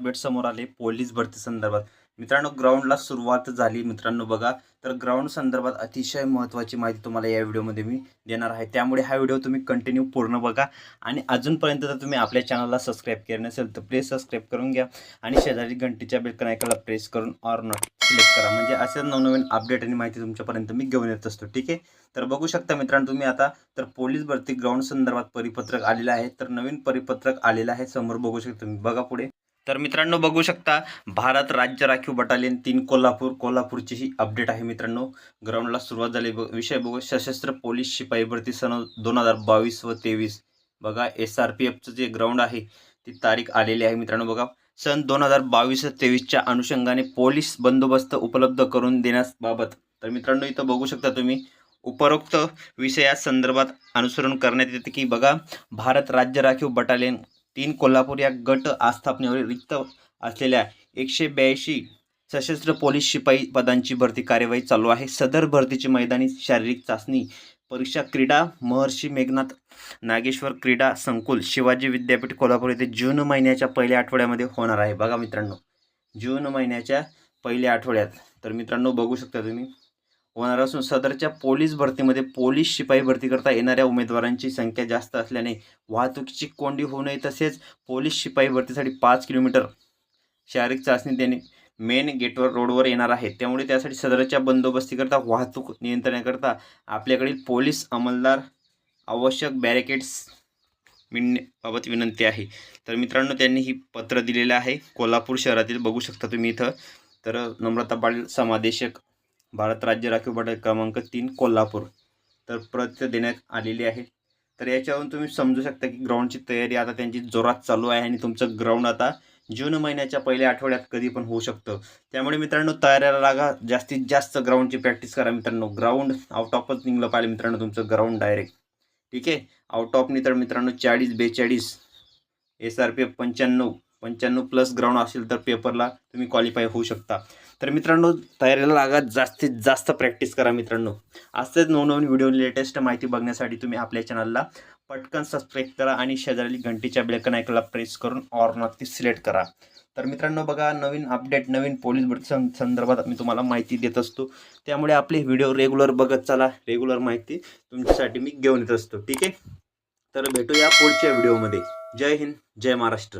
Update समोर आले police भरती संदर्भात. मित्रांनो ग्राउंडला सुरुवात झाली मित्रांनो बघा. तर ग्राउंड संदर्भात अतिशय महत्त्वाची माहिती तुम्हाला या व्हिडिओमध्ये मी देणार आहे. त्यामुळे हा व्हिडिओ तुम्ही कंटिन्यू पूर्ण बघा. आणि अजूनपर्यंत जर तुम्ही आपल्या चॅनलला सबस्क्राईब केलं नसेल तर प्लीज सबस्क्राईब करून घ्या. आणि शेजारी घंटीच्या बेल कनायकाला प्रेस करून ऑर नॉट सिलेक्ट करा. म्हणजे असे नवनवीन अपडेट आणि माहिती तुमच्यापर्यंत मी घेऊन येत असतो. ठीक आहे? तर बघू शकता मित्रांनो तुम्ही आता तर पोलीस भरती ग्राउंड संदर्भात परिपत्रक आलेलं आहे. तर नवीन परिपत्रक आलेलं आहे समोर बघू शकता तुम्ही. बघा पुढे. तर मित्रांनो बघू शकता भारत राज्य राखीव बटालियन तीन कोल्हापूर कोल्हापूरची ही अपडेट आहे मित्रांनो. ग्राउंडला सुरुवात झाली. बघ विषय बघू सशस्त्र पोलीस शिपाई भरती सन दोन हजार बावीस व तेवीस. बघा एस आर पी एफचं जे ग्राउंड आहे ती तारीख आलेली आहे मित्रांनो बघा. सन दोन हजार बावीस तेवीसच्या अनुषंगाने पोलीस बंदोबस्त उपलब्ध करून देण्याबाबत तर मित्रांनो इथं बघू शकता तुम्ही उपरोक्त विषया संदर्भात अनुसरण करण्यात येते की बघा भारत राज्य राखीव बटालियन तीन कोल्हापूर या गट आस्थापनेवर रिक्त असलेल्या एकशे ब्याऐंशी सशस्त्र पोलीस शिपाई पदांची भरती कार्यवाही चालू आहे. सदर भरतीची मैदानी शारीरिक चाचणी परीक्षा क्रीडा महर्षी मेघनाथ नागेश्वर क्रीडा संकुल शिवाजी विद्यापीठ कोल्हापूर येथे जून महिन्याच्या पहिल्या आठवड्यामध्ये होणार आहे. बघा मित्रांनो जून महिन्याच्या पहिल्या आठवड्यात. तर मित्रांनो बघू शकता तुम्ही होणार असून सदरच्या पोलीस भरतीमध्ये पोलीस शिपाई भरती करता येणाऱ्या उमेदवारांची संख्या जास्त असल्याने वाहतुकीची कोंडी होऊ नये तसेच पोलीस शिपाई भरतीसाठी पाच किलोमीटर शारीरिक चाचणी देणे मेन गेटवर रोडवर येणार आहे. त्यामुळे त्यासाठी सदरच्या बंदोबस्तीकरता वाहतूक नियंत्रणाकरता आपल्याकडील पोलीस अंमलदार आवश्यक बॅरिकेड्स मिळण्याबाबत विनंती आहे. तर मित्रांनो त्यांनी ही पत्र दिलेलं आहे. कोल्हापूर शहरातील बघू शकता तुम्ही इथं. तर नम्रता पाटील समादेशक भारत राज्य राखीव बटाल क्रमांक तीन कोल्हापूर. तर प्रत देण्यात आलेली आहे. तर याच्यावरून तुम्ही समजू शकता की ग्राउंडची तयारी आता त्यांची जोरात चालू आहे आणि तुमचं ग्राउंड आता जून महिन्याच्या पहिल्या आठवड्यात कधी पण होऊ शकतं. त्यामुळे मित्रांनो तयारीला लागा. जास्तीत जास्त ग्राउंडची प्रॅक्टिस करा मित्रांनो. ग्राउंड आउट ऑफच निघलं पाहिजे मित्रांनो तुमचं ग्राउंड डायरेक्ट ठीक आहे? आउट ऑफनी तर मित्रांनो चाळीस बेचाळीस. एस आर पी एफ पंच्याण्णव. पंच्याण्णव प्लस ग्राउंड असेल तर पेपरला तुम्ही क्वालिफाय होऊ शकता. तर मित्रांनो तयारीला लागा जास्तीत जास्त प्रॅक्टिस करा मित्रांनो. असंच नवनवीन व्हिडिओ लेटेस्ट माहिती बघण्यासाठी तुम्ही आपल्या चॅनलला पटकन सबस्क्राईब करा आणि शेजारी घंटीच्या बेलकन ऐकला प्रेस करून ऑर नक्की सिलेक्ट करा. तर मित्रांनो बघा नवीन अपडेट नवीन पोलीस भरती संदर्भात मी तुम्हाला माहिती देत असतो. त्यामुळे आपले व्हिडिओ रेग्युलर बघत चला. रेग्युलर माहिती तुमच्यासाठी मी घेऊन येत असतो. ठीक आहे? तर भेटूया पुढच्या व्हिडिओमध्ये जय हिंद जय महाराष्ट्र.